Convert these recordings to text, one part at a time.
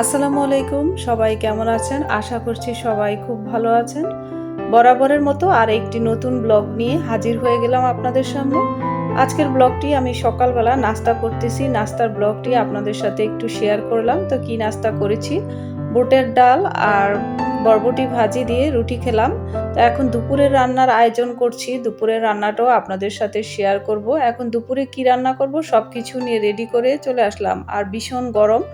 আসসালামু আলাইকুম, সবাই কেমন আছেন? আশা করছি সবাই খুব ভালো আছেন। বরাবরের মতো আর একটি নতুন ব্লগ নিয়ে হাজির হয়ে গেলাম আপনাদের সামনে। আজকের ব্লগটি আমি সকালবেলা নাস্তা করতেছি। নাস্তার ব্লগটি আপনাদের সাথে একটু শেয়ার করলাম। তো কি নাস্তা করেছি? বুটের ডাল আর বরবটি ভাজি দিয়ে রুটি খেলাম। তো এখন দুপুরের রান্নার আয়োজন করছি। দুপুরের রান্নাটাও আপনাদের সাথে শেয়ার করব। এখন দুপুরে কি রান্না করব? সব কিছু নিয়ে রেডি করে চলে আসলাম। আর ভীষণ গরম।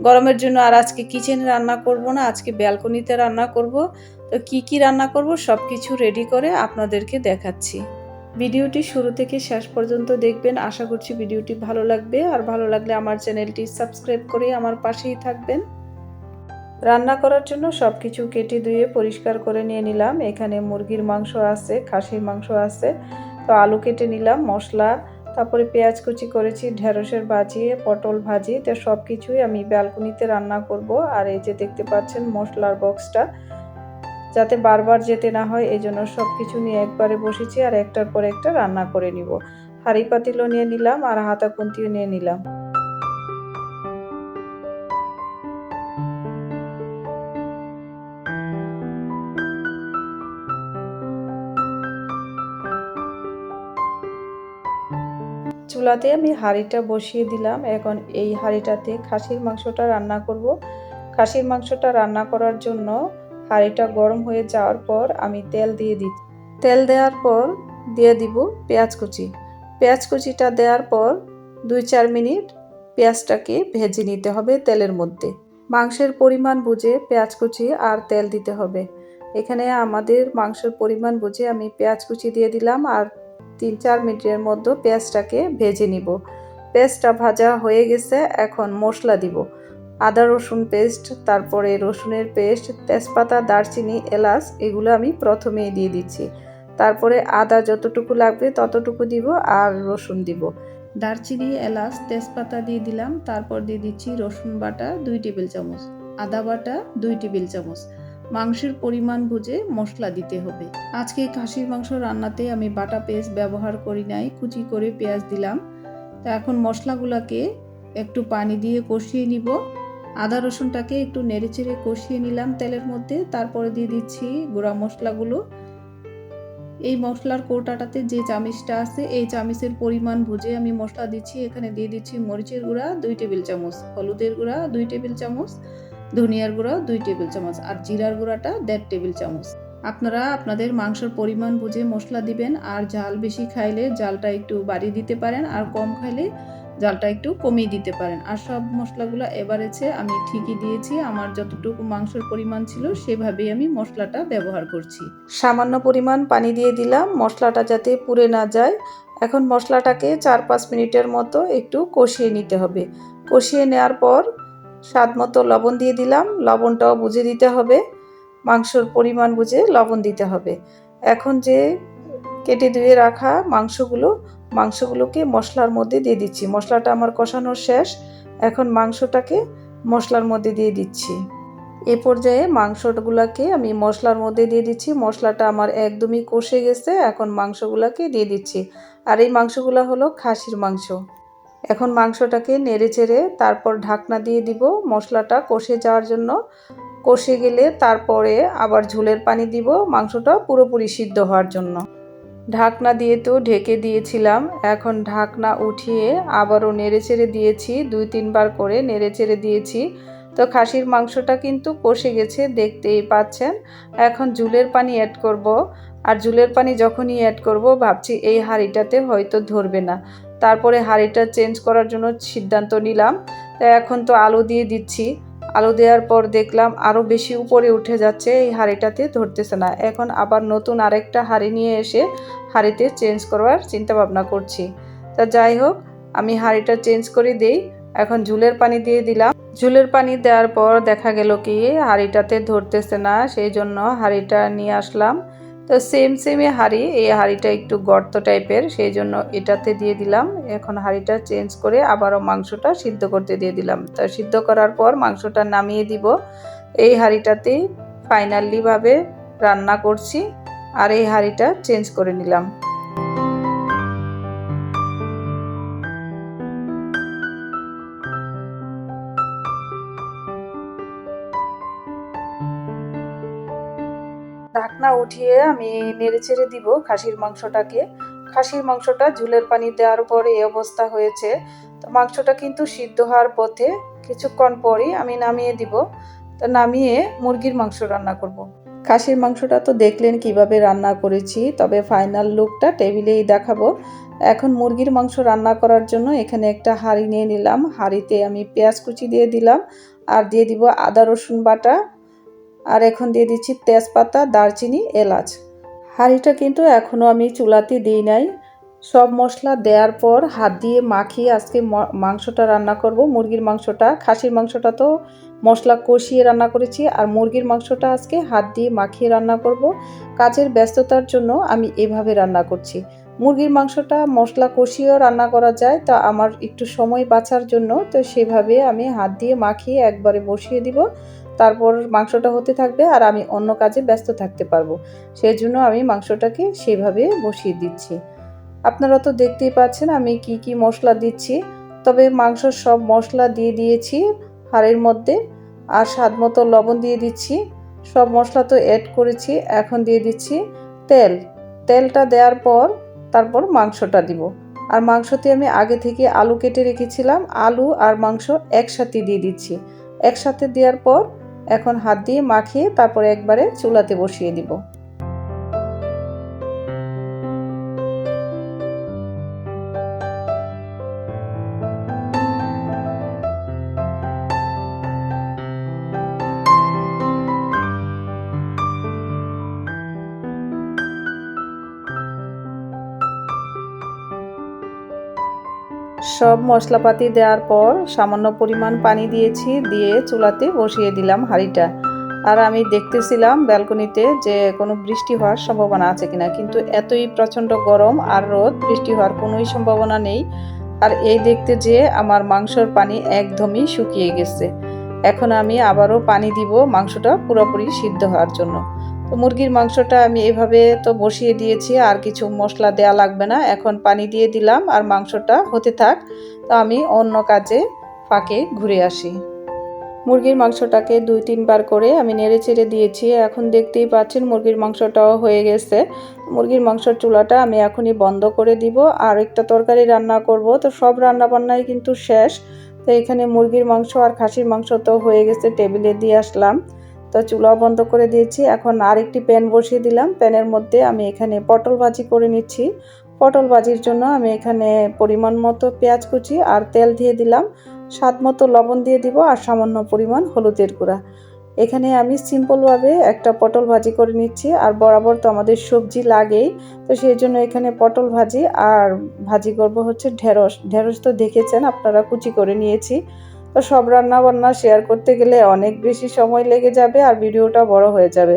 গরমের জন্য আর আজকে কিচেনে রান্না করব না, আজকে ব্যালকনিতে রান্না করব। তো কি কি রান্না করব সব কিছু রেডি করে আপনাদেরকে দেখাচ্ছি। ভিডিওটি শুরু থেকে শেষ পর্যন্ত দেখবেন। আশা করছি ভিডিওটি ভালো লাগবে। আর ভালো লাগলে আমার চ্যানেলটি সাবস্ক্রাইব করে আমার পাশেই থাকবেন। রান্না করার জন্য সব কিছু কেটে ধুয়ে পরিষ্কার করে নিয়ে নিলাম। এখানে মুরগির মাংস আছে, খাসির মাংস আছে। তো আলু কেটে নিলাম, মশলা তারপরে পেঁয়াজ কুচি করেছি, ঢেঁড়সের ভাজি পটল ভাজি, তো সব কিছুই আমি ব্যালকনিতে রান্না করব। আর এই যে দেখতে পাচ্ছেন মশলার বক্সটা, যাতে বারবার যেতে না হয় এই জন্য সব কিছু নিয়ে একবারে বসেছি আর একটার পর একটা রান্না করে নিব। হাঁড়ি পাতিলও নিয়ে নিলাম আর হাতা কুন্তিও নিয়ে নিলাম। চুলাতে আমি হাঁড়িটা বসিয়ে দিলাম। এখন এই হাঁড়িটাতে খাসির মাংসটা রান্না করব। খাসির মাংসটা রান্না করার জন্য হাঁড়িটা গরম হয়ে যাওয়ার পর আমি তেল দিয়ে দিই। তেল দেওয়ার পর দিয়ে দিব পেঁয়াজ কুচি। পেঁয়াজ কুচিটা দেওয়ার পর দুই চার মিনিট পেঁয়াজটাকে ভেজে নিতে হবে তেলের মধ্যে। মাংসের পরিমাণ বুঝে পেঁয়াজ কুচি আর তেল দিতে হবে। এখানে আমাদের মাংসের পরিমাণ বুঝে আমি পেঁয়াজ কুচি দিয়ে দিলাম আর তিন চার মিনিটের মধ্যে পেঁয়াজটাকে ভেজে নিব। পেঁয়াজটা ভাজা হয়ে গেছে, এখন মশলা দিব। আদা রসুন পেস্ট, তারপরে রসুনের পেস্ট, তেজপাতা, দারচিনি, এলাচ, এগুলো আমি প্রথমেই দিয়ে দিচ্ছি। তারপরে আদা যতটুকু লাগবে ততটুকু দিব আর রসুন দিব। দারচিনি, এলাচ, তেজপাতা দিয়ে দিলাম। তারপর দিয়ে দিচ্ছি রসুন বাটা দুই টেবিল চামচ, আদা বাটা দুই টেবিল চামচ। মাংসের পরিমাণ বুঝে মশলা দিতে হবে। আজকে খাসির মাংস রান্নাতে আমি বাটা পেস্ট ব্যবহার করি নাই, কুচি করে পেঁয়াজ দিলাম। তো এখন মশলাগুলোকে একটু পানি দিয়ে কষিয়ে নিব। আদা রসুনটাকে একটু নেড়েচেড়ে কষিয়ে নিলাম তেলের মধ্যে, তারপরে দিয়ে দিচ্ছি গুঁড়া মশলাগুলো। এই মশলার কৌটাটাতে যে চামিচটা আছে, এই চামিচের পরিমাণ বুঝে আমি মশলা দিচ্ছি। এখানে দিয়ে দিচ্ছি মরিচের গুঁড়া, দুই টেবিল চামচ, হলুদের গুঁড়া, দুই টেবিল চামচ ধনিয়ার গুঁড়া দুই টেবিল চামচ আর জিরার গুঁড়াটা দেড় টেবিল চামচ। আপনারা আপনাদের মাংসের পরিমাণ বুঝে মশলা দিবেন আর জাল বেশি খাইলে জালটা একটু বাড়িয়ে দিতে পারেন আর কম খাইলে জালটা একটু কমিয়ে দিতে পারেন। আর সব মশলাগুলো এবারেছে আমি ঠিকই দিয়েছি, আমার যতটুকু মাংসের পরিমাণ ছিল সেভাবেই আমি মশলাটা ব্যবহার করছি। সামান্য পরিমাণ পানি দিয়ে দিলাম, মশলাটা যাতে পুড়ে না যায়। এখন মশলাটাকে চার পাঁচ মিনিটের মতো একটু কষিয়ে নিতে হবে। কষিয়ে নেওয়ার পর স্বাদ মতো লবণ দিয়ে দিলাম। লবণটাও বুঝে দিতে হবে। মাংসর পরিমাণ বুঝে লবণ দিতে হবে। এখন যে কেটে ধুয়ে রাখা মাংসগুলো, মাংসগুলোকে মশলার মধ্যে দিয়ে দিচ্ছি। মশলাটা আমার কষানোর শেষ। এখন মাংসটাকে মশলার মধ্যে দিয়ে দিচ্ছি। এ পর্যায়ে মাংসগুলোকে আমি মশলার মধ্যে দিয়ে দিচ্ছি। মশলাটা আমার একদমই কষে গেছে। এখন মাংসগুলোকে দিয়ে দিচ্ছি। আর এই মাংসগুলো হলো খাসির মাংস। এখন মাংসটাকে নেড়ে চেড়ে তারপর ঢাকনা দিয়ে দিব। মশলাটা কষে যাওয়ার জন্য। কষে গেলে তারপরে আবার ঝোলের পানি দিব। মাংসটা পুরোপুরি সিদ্ধ হওয়ার জন্য। ঢাকনা দিয়ে তো ঢেকে দিয়েছিলাম। এখন ঢাকনা উঠিয়ে আবারও নেড়ে চেড়ে দিয়েছি। দুই তিনবার করে নেড়ে চেড়ে দিয়েছি। তো খাসির মাংসটা কিন্তু কষে গেছে, দেখতেই পাচ্ছেন। এখন জুলের পানি অ্যাড করব। আর জুলের পানি যখনই অ্যাড করব, ভাবছি এই হাঁড়িটাতে হয়তো ধরবে না। তারপরে হাঁড়িটা চেঞ্জ করার জন্য সিদ্ধান্ত নিলাম। তো এখন তো আলু দিয়ে দিচ্ছি। আলু দেওয়ার পর দেখলাম আরও বেশি উপরে উঠে যাচ্ছে, এই হাঁড়িটাতে ধরতেছে না। এখন আবার নতুন আরেকটা হাঁড়ি নিয়ে এসে হাঁড়িতে চেঞ্জ করার চিন্তা ভাবনা করছি। তা যাই হোক, আমি হাঁড়িটা চেঞ্জ করে দিই। এখন ঝুলের পানি দিয়ে দিলাম। ঝুলের পানি দেওয়ার পর দেখা গেল কি, হাঁড়িটাতে ধরতেছে না, সেই জন্য হাঁড়িটা নিয়ে আসলাম। তো সেম সেমে হাঁড়ি। এই হাঁড়িটা একটু গর্ত টাইপের সেই জন্য এটাতে দিয়ে দিলাম। এখন হাঁড়িটা চেঞ্জ করে আবারও মাংসটা সিদ্ধ করতে দিয়ে দিলাম। তা সিদ্ধ করার পর মাংসটা নামিয়ে দিব। এই হাঁড়িটাতেই ফাইনালিভাবে রান্না করছি। আর এই হাঁড়িটা চেঞ্জ করে নিলাম। ঢাকনা উঠিয়ে আমি নেড়ে ছেড়ে দিব খাসির মাংসটাকে। খাসির মাংসটা ঝুলের পানি দেওয়ার পর এই অবস্থা হয়েছে। তো মাংসটা কিন্তু সিদ্ধ হওয়ার পথে কিছুক্ষণ পরই আমি নামিয়ে দিব। তো নামিয়ে মুরগির মাংস রান্না করব। খাসির মাংসটা তো দেখলেন কীভাবে রান্না করেছি, তবে ফাইনাল লুকটা টেবিলেই দেখাবো। এখন মুরগির মাংস রান্না করার জন্য এখানে একটা হাঁড়ি নিয়ে নিলাম। হাঁড়িতে আমি পেঁয়াজ কুচি দিয়ে দিলাম। আর দিয়ে দিব আদা রসুন বাটা। আর এখন দিয়ে দিচ্ছি তেজপাতা, দারচিনি, এলাচ। হাঁড়িটা কিন্তু এখনও আমি চুলাতে দিই নাই। সব মশলা দেওয়ার পর হাত দিয়ে মাখিয়ে আজকে মাংসটা রান্না করব। মুরগির মাংসটা, খাসির মাংসটা তো মশলা কষিয়ে রান্না করেছি। আর মুরগির মাংসটা আজকে হাত দিয়ে মাখিয়ে রান্না করব। কাজের ব্যস্ততার জন্য আমি এভাবে রান্না করছি। মুরগির মাংসটা মশলা কষিয়েও রান্না করা যায়, তা আমার একটু সময় বাঁচার জন্য, তো সেভাবে আমি হাত দিয়ে মাখিয়ে একবারে বসিয়ে দিব। তারপর মাংসটা হতে থাকবে আর আমি অন্য কাজে ব্যস্ত থাকতে পারব। সেই জন্য আমি মাংসটাকে সেভাবে বসিয়ে দিচ্ছি। আপনারা তো দেখতেই পাচ্ছেন আমি কি কি মশলা দিচ্ছি। তবে মাংসর সব মশলা দিয়ে দিয়েছি হাড়ের মধ্যে আর স্বাদ মতো লবণ দিয়ে দিচ্ছি। সব মশলা তো অ্যাড করেছি, এখন দিয়ে দিচ্ছি তেল। তেলটা দেওয়ার পর তারপর মাংসটা দিব। আর মাংসতে আমি আগে থেকে আলু কেটে রেখেছিলাম। আলু আর মাংস একসাথে দিয়ে দিচ্ছি। একসাথে দেওয়ার পর এখন হাত দিয়ে মাখিয়ে তারপরে একবারে চুলাতে বসিয়ে দিব। সব মশলাপাতি দেওয়ার পর সামান্য পরিমাণ পানি দিয়েছি, দিয়ে চুলাতে বসিয়ে দিলাম হাঁড়িটা। আর আমি দেখতেছিলাম ব্যালকনিতে যে কোনো বৃষ্টি হওয়ার সম্ভাবনা আছে কিনা, কিন্তু এতই প্রচণ্ড গরম আর রোদ, বৃষ্টি হওয়ার কোনোই সম্ভাবনা নেই। আর এই দেখতে যে আমার মাংসর পানি একদমই শুকিয়ে গেছে। এখন আমি আবারও পানি দিব মাংসটা পুরোপুরি সিদ্ধ হওয়ার জন্য। তো মুরগির মাংসটা আমি এভাবে তো বসিয়ে দিয়েছি, আর কিছু মশলা দেয়া লাগবে না। এখন পানি দিয়ে দিলাম, আর মাংসটা হতে থাক। তো আমি অন্য কাজে ফাঁকে ঘুরে আসি। মুরগির মাংসটাকে দুই তিনবার করে আমি নেড়ে চেড়ে দিয়েছি। এখন দেখতেই পাচ্ছেন মুরগির মাংসটাও হয়ে গেছে। মুরগির মাংসর চুলাটা আমি এখনই বন্ধ করে দিব। আর একটা তরকারি রান্না করব। তো সব রান্না বান্নাই কিন্তু শেষ। তো এখানে মুরগির মাংস আর খাসির মাংস তো হয়ে গেছে, টেবিলে দিয়ে আসলাম। তো চুলাও বন্ধ করে দিয়েছি। এখন আরেকটি প্যান বসিয়ে দিলাম। প্যানের মধ্যে আমি এখানে পটল ভাজি করে নিচ্ছি। পটল ভাজির জন্য আমি এখানে পরিমাণ মতো পেঁয়াজ কুচি আর তেল দিয়ে দিলাম। স্বাদ মতো লবণ দিয়ে দিব আর সামান্য পরিমাণ হলুদের গুঁড়া। এখানে আমি সিম্পলভাবে একটা পটল ভাজি করে নিচ্ছি। আর বরাবর তো আমাদের সবজি লাগেই। তো সেই জন্য এখানে পটল ভাজি আর ভাজি করব হচ্ছে ঢেঁড়স। ঢেঁড়স তো দেখেছেন, আপনারা কুচি করে নিয়েছি। তো সব রান্না বান্না শেয়ার করতে গেলে অনেক বেশি সময় লেগে যাবে আর ভিডিওটা বড় হয়ে যাবে।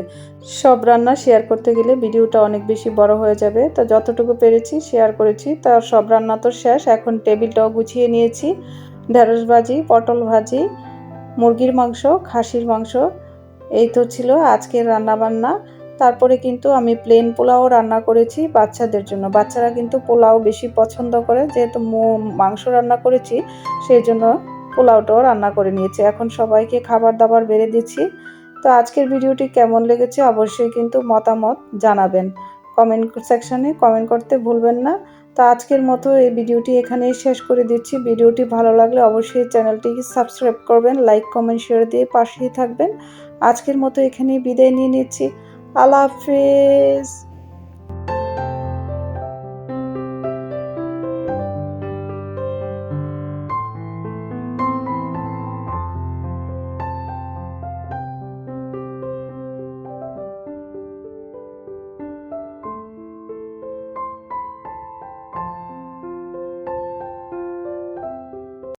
সব রান্না শেয়ার করতে গেলে ভিডিওটা অনেক বেশি বড় হয়ে যাবে। তো যতটুকু পেরেছি শেয়ার করেছি তার সব রান্না তো শেষ। এখন টেবিলটাও গুছিয়ে নিয়েছি। ঢেঁড়স ভাজি, পটল ভাজি, মুরগির মাংস, খাসির মাংস, এই তো ছিল আজকের রান্না বান্না তারপরে কিন্তু আমি প্লেন পোলাও রান্না করেছি বাচ্চাদের জন্য। বাচ্চারা কিন্তু পোলাও বেশি পছন্দ করে, যেহেতু মাংস রান্না করেছি, সেই জন্য পোলাওটাও রান্না করে নিয়েছি। এখন সবাইকে খাবার দাবার বেড়ে দিচ্ছি। তো আজকের ভিডিওটি কেমন লেগেছে অবশ্যই কিন্তু মতামত জানাবেন। কমেন্ট সেকশানে কমেন্ট করতে ভুলবেন না। তো আজকের মতো এই ভিডিওটি এখানেই শেষ করে দিচ্ছি। ভিডিওটি ভালো লাগলে অবশ্যই চ্যানেলটি সাবস্ক্রাইব করবেন, লাইক, কমেন্ট, শেয়ার দিয়ে পাশেই থাকবেন। আজকের মতো এখানেই বিদায় নিয়ে নিচ্ছি। আল্লাহ হাফিজ।